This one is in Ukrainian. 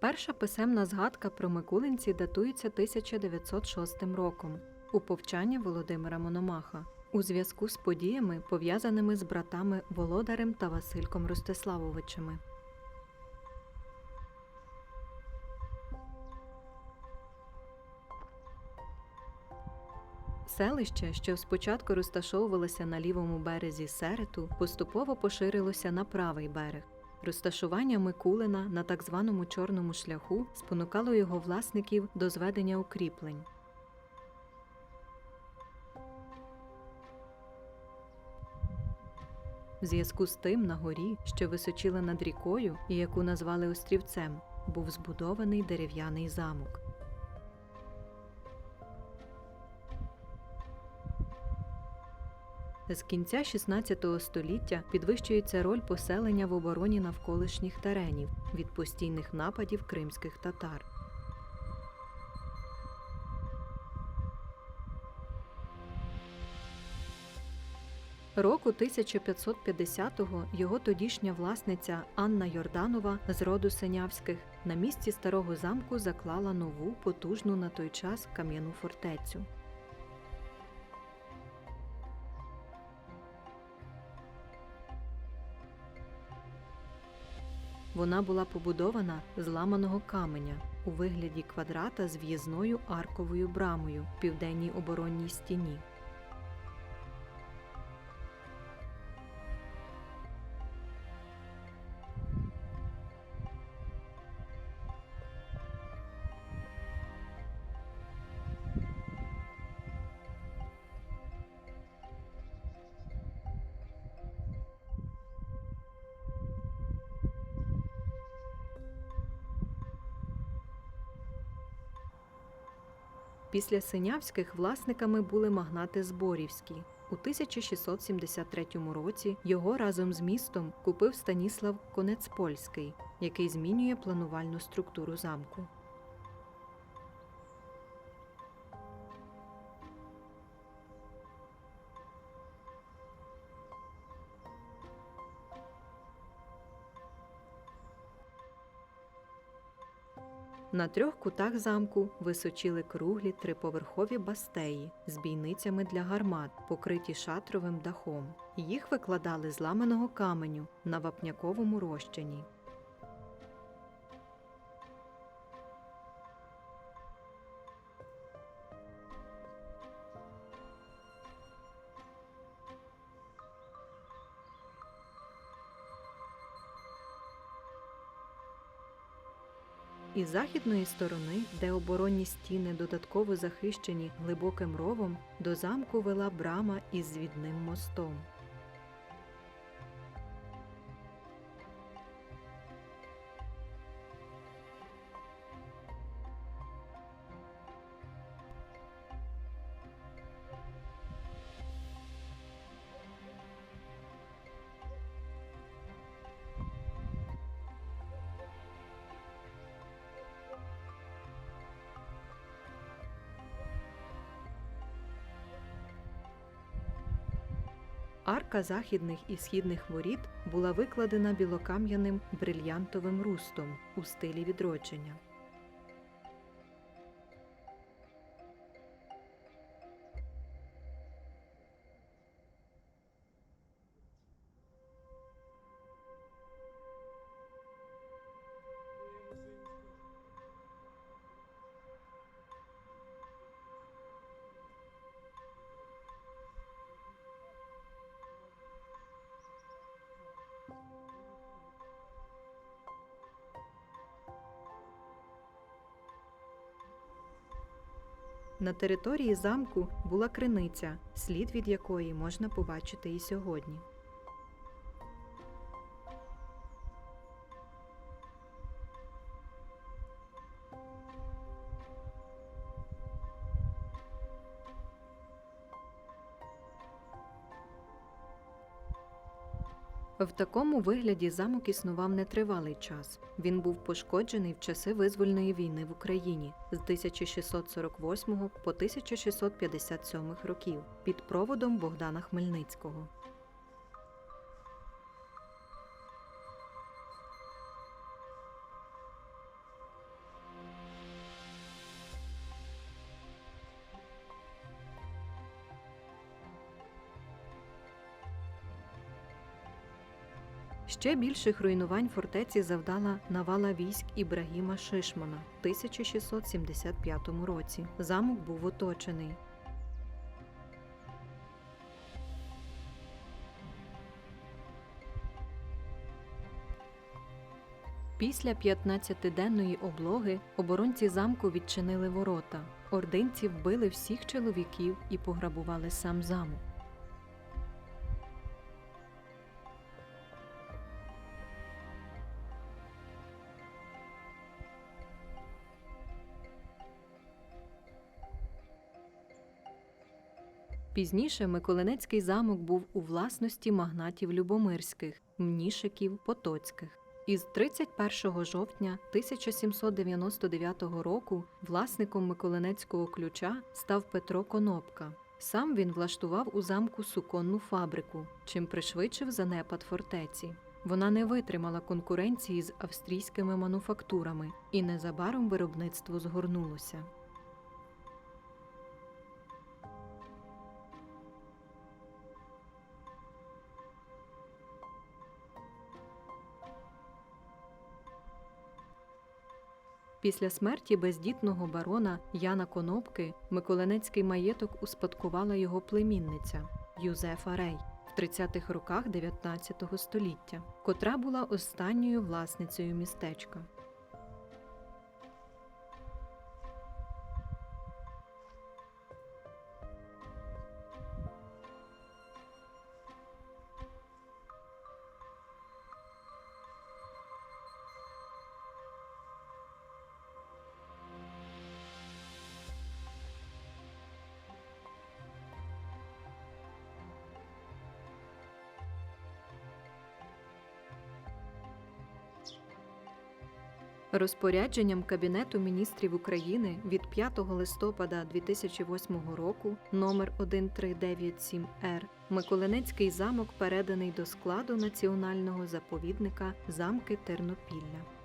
Перша писемна згадка про Микулинці датується 1906 роком у повчанні Володимира Мономаха у зв'язку з подіями, пов'язаними з братами Володарем та Васильком Ростиславовичами. Селище, що спочатку розташовувалося на лівому березі Серету, поступово поширилося на правий берег. Розташування Микулина на так званому чорному шляху спонукало його власників до зведення укріплень. В зв'язку з тим на горі, що височила над рікою і яку назвали острівцем, був збудований дерев'яний замок. З кінця 16 століття підвищується роль поселення в обороні навколишніх теренів від постійних нападів кримських татар. Року 1550-го його тодішня власниця Анна Йорданова з роду Синявських на місці старого замку заклала нову потужну на той час кам'яну фортецю. Вона була побудована з ламаного каменя у вигляді квадрата з в'їзною арковою брамою в південній оборонній стіні. Після Синявських власниками були магнати Зборівські. У 1673 році його разом з містом купив Станіслав Конецпольський, який змінює планувальну структуру замку. На трьох кутах замку височили круглі триповерхові бастеї з бійницями для гармат, покриті шатровим дахом. Їх викладали з ламаного каменю на вапняковому розчині. Із західної сторони, де оборонні стіни додатково захищені глибоким ровом, до замку вела брама із звідним мостом. Арка західних і східних воріт була викладена білокам'яним брильянтовим рустом у стилі відродження. На території замку була криниця, слід від якої можна побачити і сьогодні. В такому вигляді замок існував нетривалий час. Він був пошкоджений в часи визвольної війни в Україні з 1648 по 1657 років під проводом Богдана Хмельницького. Ще більших руйнувань фортеці завдала навала військ Ібрагіма Шишмана в 1675 році. Замок був оточений. Після 15-денної облоги оборонці замку відчинили ворота. Ординці вбили всіх чоловіків і пограбували сам замок. Пізніше Миколинецький замок був у власності магнатів Любомирських, Мнішиків, Потоцьких. Із 31 жовтня 1799 року власником Миколинецького ключа став Петро Конопка. Сам він влаштував у замку суконну фабрику, чим пришвидшив занепад фортеці. Вона не витримала конкуренції з австрійськими мануфактурами, і незабаром виробництво згорнулося. Після смерті бездітного барона Яна Конопки Миколинецький маєток успадкувала його племінниця Юзефа Рей в 30-х роках 19 століття, котра була останньою власницею містечка. Розпорядженням Кабінету міністрів України від 5 листопада 2008 року номер 1397 р Миколинецький замок переданий до складу національного заповідника замки Тернопілля.